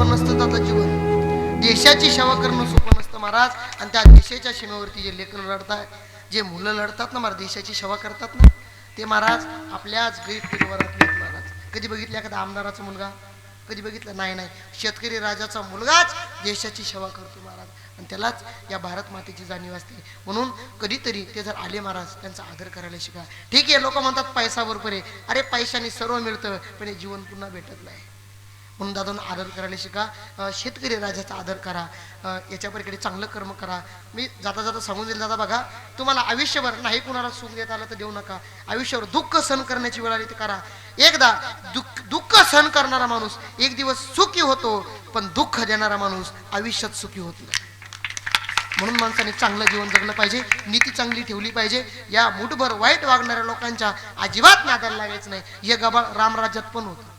सोपं नसतं त्याचं जीवन. देशाची सेवा करणं सोपं नसतं महाराज. आणि त्या देशाच्या सीमेवरती जे लेकरं लढतात जे मुलं लढतात ना महाराज देशाची सेवा करतात ना ते महाराज आपल्याच गरीब परिवारात महाराज. कधी बघितलं एखादा आमदाराचा मुलगा? कधी बघितलं? नाही नाही. शेतकरी राजाचा मुलगाच देशाची सेवा करतो महाराज. आणि त्यालाच या भारत मातेची जाणीव असते. म्हणून कधीतरी ते जर आले महाराज त्यांचा आदर करायला शिका. ठीक आहे लोक म्हणतात पैसा बरोबर आहे. अरे पैशाने सर्व मिळतं पण हे जीवन पुन्हा भेटत नाही. म्हणून दादा आदर करायला शिका. शेतकरी राजाचा आदर करा. याच्या परीकडे चांगलं कर्म करा. मी जाता जाता सांगून देईल दादा बघा तुम्हाला आयुष्यभर नाही कुणाला सुख देत आलं तर देऊ नका. आयुष्यावर दुःख सहन करण्याची वेळ आली तर करा. एकदा दुःख दुःख सहन करणारा माणूस एक दिवस सुखी होतो पण दुःख देणारा माणूस आयुष्यात सुखी होत नाही. म्हणून माणसाने चांगलं जीवन जगलं पाहिजे नीती चांगली ठेवली पाहिजे. या मुठभर वाईट वागणाऱ्या लोकांच्या अजिबात नादाला लागायचं नाही. हे गबाळ रामराज्यात पण होतं.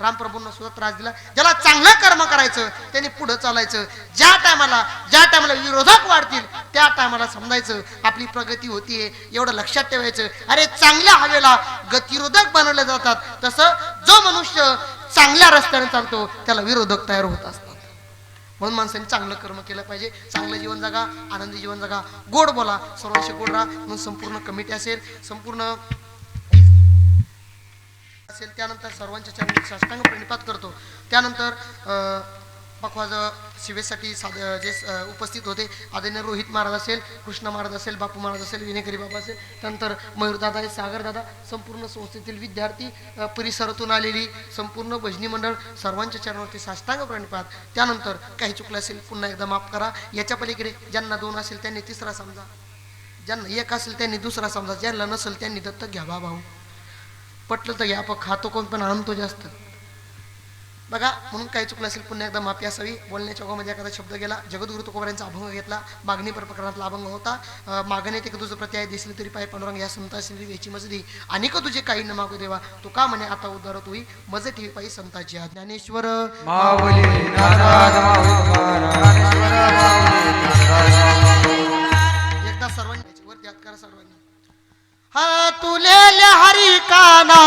रामप्रभूंना सुद्धा त्रास दिला. ज्याला चांगलं कर्म करायचं त्याने पुढं चालायचं. ज्या टायमाला ज्या टायमाला विरोधक वाढतील त्या टायमाला समजायचं आपली प्रगती होतीये एवढं लक्षात ठेवायचं. अरे चांगल्या हवेला गतिरोधक बनवले जातात. तसं जो मनुष्य चांगल्या रस्त्याने चालतो त्याला विरोधक तयार होत असतात. म्हणून माणसांनी चांगलं कर्म केलं पाहिजे. चांगलं जीवन जगा आनंदी जीवन जगा. गोड बोला. सर्वांशी गोड राहा. म्हणून संपूर्ण कमिटी असेल. संपूर्ण असेल त्यानंतर सर्वांच्या चरणी साष्टांग प्रणिपात करतो. त्यानंतर पखवाज शिवेसाठी साध जे उपस्थित होते आदरणीय रोहित महाराज असेल कृष्ण महाराज असेल बापू महाराज असेल विनेकरी बाबा असेल त्यानंतर मयूरदादा सागरदादा संपूर्ण संस्थेतील विद्यार्थी परिसरातून आलेली संपूर्ण भजनी मंडळ सर्वांच्या चरणावरती साष्टांग प्रणिपात. त्यानंतर काही चुकलं असेल पुन्हा एकदा माफ करा. याच्या पलीकडे ज्यांना दोन असेल त्यांनी तिसरा समजा. ज्यांना एक असेल त्यांनी दुसरा समजा. ज्यांना नसेल त्यांनी दत्तक घ्या भाऊ. पटलं तर या आपण खातो कोण पण आणतो जास्त. बघा म्हणून काही चुकलं असेल पुन्हा एकदा माफी असावी. बोलण्याच्या ओघामध्ये एखादा शब्द गेला जगद्गुरु तुकोबऱ्यांचा अभंग घेतला मागणी प्रकरणातला अभंग होता. मागणे ते तुझं प्रत्याय दिसली तरी पाय पांडुरंग या संता श्री याची मजली. आणि का तुझे काही न मागू देवा तू का म्हणे आता उद्धार तुही मज ठेवी पायी संताची ज्ञानेश्वर. हा तुले हरी काना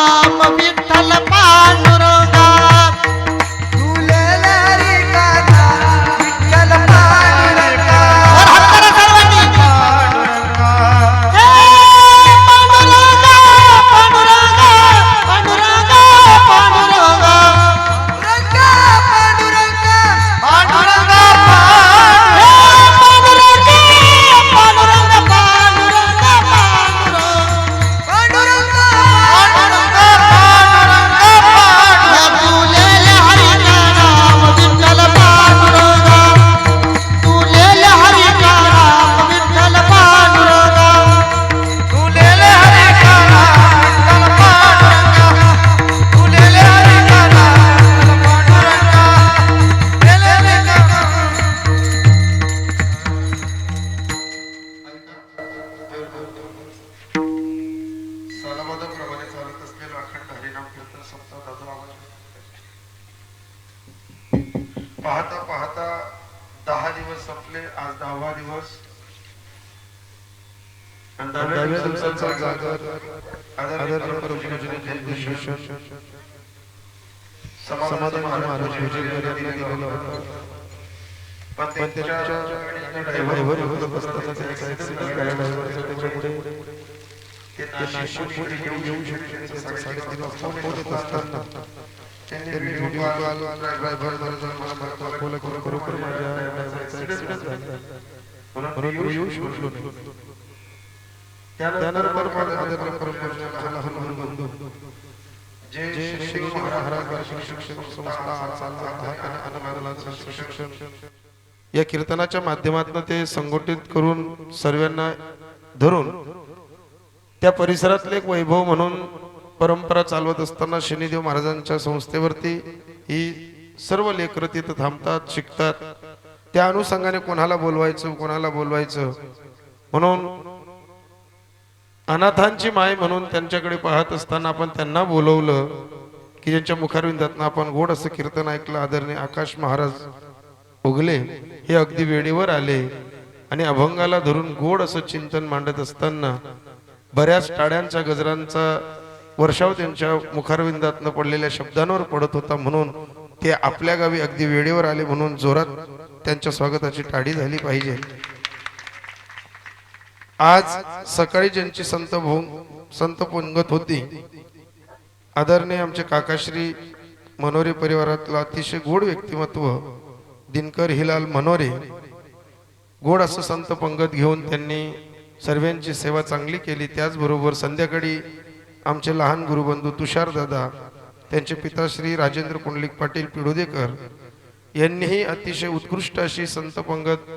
आदरणीय परमपूज्य समाधान महाराज पण त्यांच्या ड्रायव्हर होत असताना त्यांचा ऍक्सिडेंट झाला. त्याच्यामुळे ते येऊ येऊ शकले त्यांचा साडेतीन वाजता फोन येत असताना त्यांनी व्हिडिओ कॉल ड्रायव्हर मला खरोखर माझ्या ड्रायव्हरचा ऍक्सिडेंट झाला. म्हणून मी येऊ शकलो नाही. त्यानंतर जे श्री महाराज शिक्षण संस्था शिक्षण या कीर्तनाच्या माध्यमातून ते संघटित करून सर्वांना धरून त्या परिसरातले एक वैभव म्हणून परंपरा चालवत असताना शनिदेव महाराजांच्या संस्थेवरती ही सर्व लेकरं तिथं थांबतात शिकतात. त्या अनुषंगाने कोणाला बोलवायचं कोणाला बोलवायचं? म्हणून अनाथांची माय म्हणून त्यांच्याकडे पाहत असताना आपण त्यांना बोलवलं की ज्यांच्या मुखारविंदातनं आपण गोड असं कीर्तन ऐकलं आदरणीय आकाश महाराज उगले हे अगदी वेळेवर आले आणि अभंगाला धरून गोड असं चिंतन मांडत असताना बऱ्याच टाळ्यांचा गजरांचा वर्षाव त्यांच्या मुखारविंदातनं पडलेल्या शब्दांवर पडत होता म्हणून ते आपल्या गावी अगदी वेळेवर आले म्हणून जोरात त्यांच्या स्वागताची टाळी झाली पाहिजे. आज सकाळी ज्यांची संत भोंग संत पंगत होती आदरणीय आमचे काकाश्री मनोरे परिवारातलं अतिशय गोड व्यक्तिमत्व दिनकर हिलाल मनोरे गोड असं संत पंगत घेऊन त्यांनी सर्वांची सेवा चांगली केली. त्याचबरोबर संध्याकाळी आमचे लहान गुरुबंधू तुषार दादा त्यांचे पिताश्री राजेंद्र कुंडलिक पाटील पिढोदेकर यांनीही अतिशय उत्कृष्ट अशी संत पंगत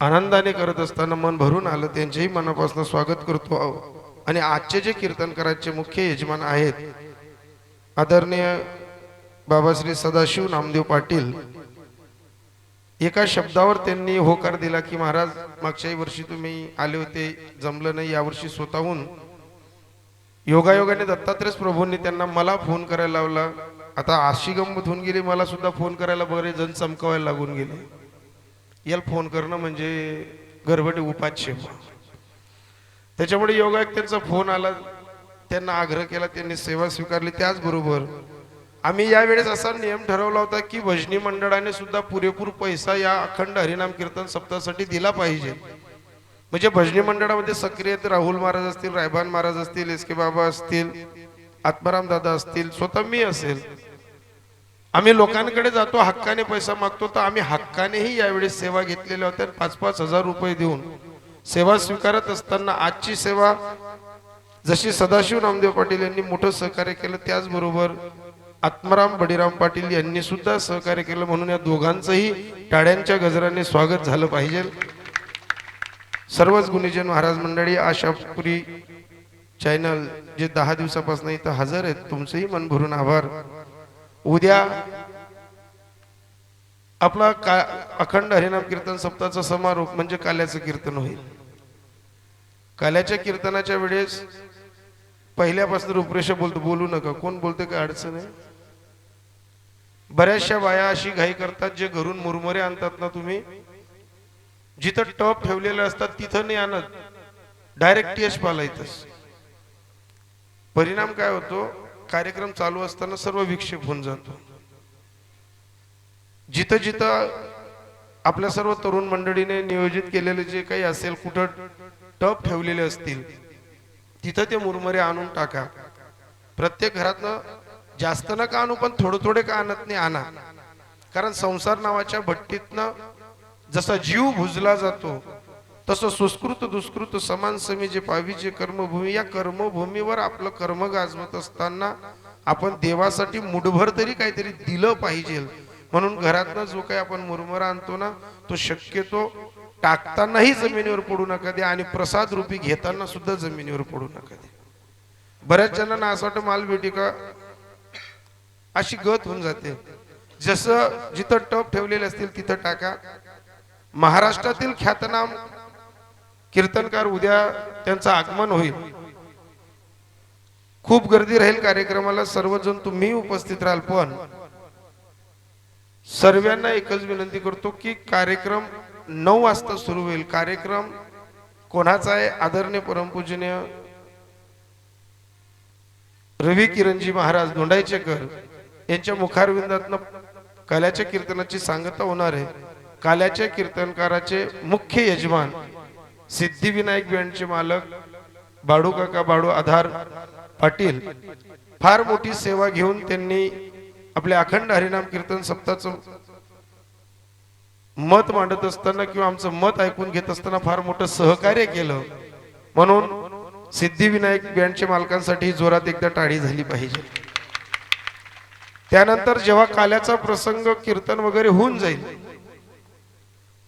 आनंदाने करत असताना मन भरून आलं त्यांचेही मनापासून स्वागत करतो आहोत आणि आजचे जे कीर्तनकाराचे मुख्य यजमान आहेत आदरणीय बाबाश्री सदाशिव नामदेव पाटील एका शब्दावर त्यांनी होकार दिला की महाराज मागच्याही वर्षी तुम्ही आले होते जमलं नाही यावर्षी स्वतःहून योगायोगाने दत्तात्रय प्रभूंनी त्यांना मला फोन करायला लावला. आता आशी गंमत होऊन गेली मला सुद्धा फोन करायला बरे जण चमकावायला लागून गेले. याला फोन करणं म्हणजे गरबडे उपास्य त्याच्यामुळे योगायोग त्यांचा फोन आला त्यांना आग्रह केला त्यांनी सेवा स्वीकारली. त्याचबरोबर आम्ही यावेळेस असा नियम ठरवला होता की भजनी मंडळाने सुद्धा पुरेपूर पैसा या अखंड हरिनाम कीर्तन सप्ताहासाठी दिला पाहिजे. म्हणजे भजनी मंडळामध्ये सक्रिय राहुल महाराज असतील रायबान महाराज असतील एस के बाबा असतील आत्माराम दादा असतील स्वतः मी असेल. आम्ही लोकांकडे जातो हक्काने पैसा मागतो तर आम्ही हक्कानेही यावेळेस सेवा घेतलेल्या होत्या. पाच पाच हजार रुपये देऊन सेवा स्वीकारत असताना आजची सेवा जशी सदाशिव रामदेव पाटील यांनी मोठं सहकार्य केलं त्याचबरोबर आत्माराम बडीराम पाटील यांनी सुद्धा सहकार्य केलं. म्हणून या दोघांचंही टाळ्यांच्या गजराने स्वागत झालं पाहिजे. सर्वच गुणीजन महाराज मंडळी आशापुरी चॅनल जे दहा दिवसापासून इथं हजर आहेत तुमचंही मन भरून आभार. उद्या आपला का अखंड हरिनाम कीर्तन सप्ताहाचा समारोप म्हणजे काल्याचं कीर्तन होईल. काल्याच्या कीर्तनाच्या वेळेस पहिल्यापासून रूपरेषा बोलतो बोलू नका. कोण बोलते काय अडचण आहे? बऱ्याचशा बाया अशी घाई करतात जे घरून मुरमुरे आणतात ना तुम्ही. जिथं टप ठेवलेले असतात तिथं नाही आणत. डायरेक्ट यश पालायतच. परिणाम काय होतो? कार्यक्रम चालू असताना सर्व विक्षेप होऊन जातो. जिथं जिथं आपल्या सर्व तरुण मंडळीने नियोजित केलेले जे काही असेल कुठं टप ठेवलेले असतील तिथं ते मुरमुरे आणून टाका. प्रत्येक घरातनं जास्त नका आणू पण थोडं थोडे का आणत नाही आणा. कारण संसार नावाच्या भट्टीतनं जसा जीव भुजला जातो तसं सुस्कृत दुष्कृत समान समी जे पावी जे कर्मभूमी या कर्मभूमीवर आपलं कर्म गाजवत असताना आपण देवासाठी मुठभर तरी काहीतरी दिलं पाहिजे. म्हणून घरातनं जो काही आपण मुरमुरा आणतो ना तो शक्यतो टाकतानाही जमिनीवर पडू नका दे आणि प्रसाद रूपी घेताना सुद्धा जमिनीवर पडू नका दे. बऱ्याच जणांना असं वाटतं माल भेटी का? अशी गत होऊन जाते. जसं जिथं टप ठेवलेले असतील तिथं टाका. महाराष्ट्रातील ख्यातनाम कीर्तनकार उद्या त्यांचं आगमन होईल. खूप गर्दी राहील कार्यक्रमाला सर्वजण तुम्ही उपस्थित राहाल पण सर्वांना एकच विनंती करतो की कार्यक्रम नऊ वाजता सुरू होईल. कार्यक्रम कोणाचा आहे? आदरणीय परमपूजनीय रवी किरणजी महाराज धोंडाईचेकर यांच्या मुखारविंदातनं काल्याच्या कीर्तनाची सांगता होणार आहे. काल्याच्या कीर्तनकाराचे मुख्य यजमान सिद्धिविनायक बँडचे मालक बाडू काका बाडू आधार पाटील फार मोठी सेवा घेऊन त्यांनी आपल्या अखंड हरिनाम कीर्तन सप्ताहाचं मत मांडत असताना किंवा आमचं मत ऐकून घेत असताना फार मोठं सहकार्य केलं. म्हणून सिद्धिविनायक बँडच्या मालकांसाठी जोरात एकदा टाळी झाली पाहिजे. त्यानंतर जेव्हा काल्याचा प्रसंग कीर्तन वगैरे होऊन जाईल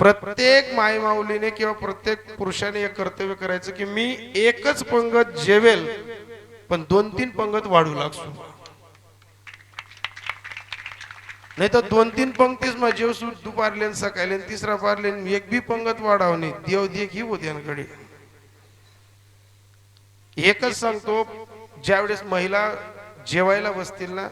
प्रत्येक मायमाऊलीने किंवा प्रत्येक पुरुषाने एक कर्तव्य करायचं की मी एकच पंगत जेवेल पण दोन तीन पंगत वाढू लागतो नाही तर दोन तीन पंक्तीच मग दुपारले आणि सकाळी सकाळले तिसरा पारले आणि एक बी पंगत वाढावणे देव देख ही होत्यांकडे एकच सांगतो ज्यावेळेस महिला जेवायला बसतील ना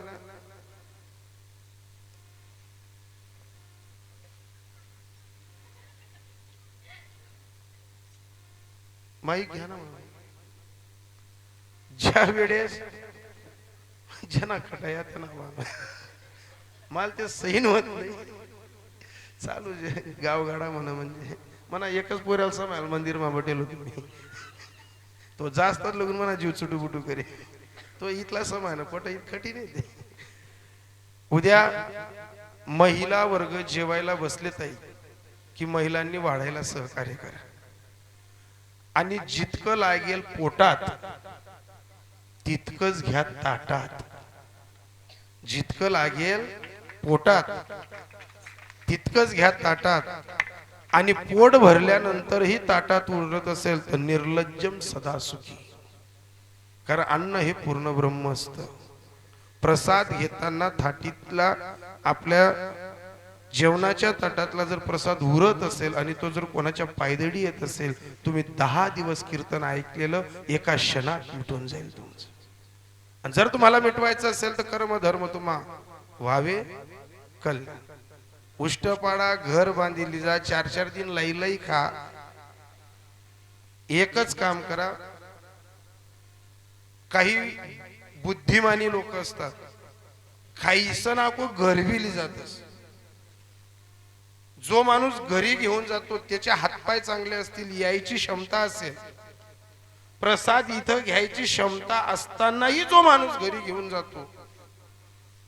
माहीत घ्या ना ज्या वेळेस ज्यांना खटाया त्यांना मला. ते सहीन होत नाही. चालू जे गावगाडा म्हणा म्हणजे. म्हणा एकच पोऱ्याला समायल मंदिर मा बटेल होती मी तो जास्त लग्न म्हणा जीव चुटू बुटू करे. तो इथला समान पट कठीण आहे ते. उद्या महिला वर्ग जेवायला बसले ताई की महिलांनी वाढायला सहकार्य करा. आणि जितकं लागेल पोटात तितकंच घ्या ताटात. जितकं लागेल पोटात तितकंच घ्या ताटात. आणि पोट भरल्यानंतरही ताटात उरत असेल तर निर्लज्जम सदा सुखी कारण अन्न हे पूर्ण ब्रह्म असतं. प्रसाद घेताना थाटीतला आपल्या जेवणाच्या ताटातला जर प्रसाद उरत असेल आणि तो जर कोणाच्या पायदडी येत असेल तुम्ही दहा दिवस कीर्तन ऐकलेलं एका क्षणात मिटून जाईल तुमचं. आणि जर तुम्हाला मिटवायचं असेल तर कर्म धर्म तुम्हा व्हावे. कल्याण. उष्टपाडा घर बांधिली जा चार चार दिन लई लई खा. एकच काम करा. काही बुद्धिमानी लोक असतात. खाईचं नाको जात असत जो माणूस घरी घेऊन जातो त्याचे हातपाय चांगले असतील यायची क्षमता असेल. प्रसाद इथं घ्यायची क्षमता असतानाही जो माणूस घरी घेऊन जातो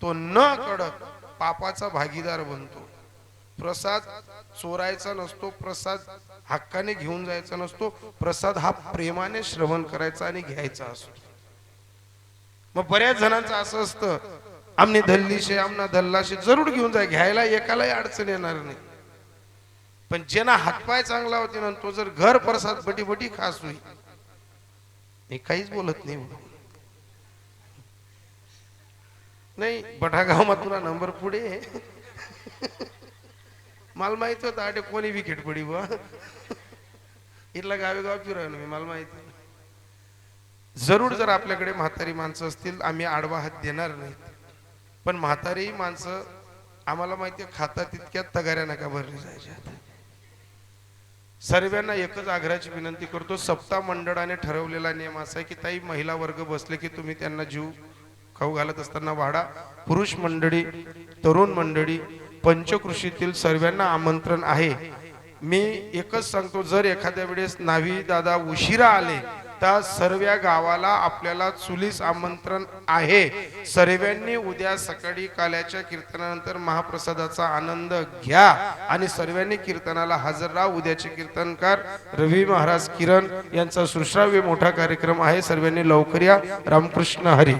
तो न कडक पापाचा भागीदार बनतो. प्रसाद चोरायचा नसतो प्रसाद हक्काने घेऊन जायचा नसतो प्रसाद हा प्रेमाने श्रवण करायचा आणि घ्यायचा असतो. मग बऱ्याच जणांचं असं असतं आमने धल्लीशे आमना धल्लाशे जरूर घेऊन जा घ्यायला एकालाही अडचण येणार नाही. पण ज्यांना हातपाय चांगला होते ना तो जर घर प्रसाद बटी बटी खास होई. मी काहीच बोलत नाही नाही बटागाव मा तुला नंबर पुढे मला माहीत होतं आटे कोणी विकेट पडी बा इथला गावे गाव फिरायला मी मला माहिती. जरूर जर आपल्याकडे म्हातारी माणसं असतील आम्ही आडवा हात देणार नाही पण म्हातारी माणसं आम्हाला माहिती खातात तितक्यात तगाऱ्या नका भरली जायच्या. सर्वांना एकच आग्रहाची विनंती करतो सप्ताह मंडळाने ठरवलेला नियम असा आहे की ताई महिला वर्ग बसले की तुम्ही त्यांना जीव खाऊ घालत असताना वाढा पुरुष मंडळी तरुण मंडळी पंचकृषीतील सर्वांना आमंत्रण आहे. मी एकच सांगतो जर एखाद्या वेळेस नावी दादा उशिरा आले तर सर्व गावाला आपल्याला चुलीस आमंत्रण आहे. सर्वांनी उद्या सकाळी काल्याच्या कीर्तनानंतर महाप्रसादाचा आनंद घ्या आणि सर्वांनी कीर्तनाला हजर राहा. उद्याचे कीर्तनकार रवी महाराज किरण यांचा सुश्राव्य मोठा कार्यक्रम आहे. सर्वांनी लवकर या. रामकृष्ण हरी.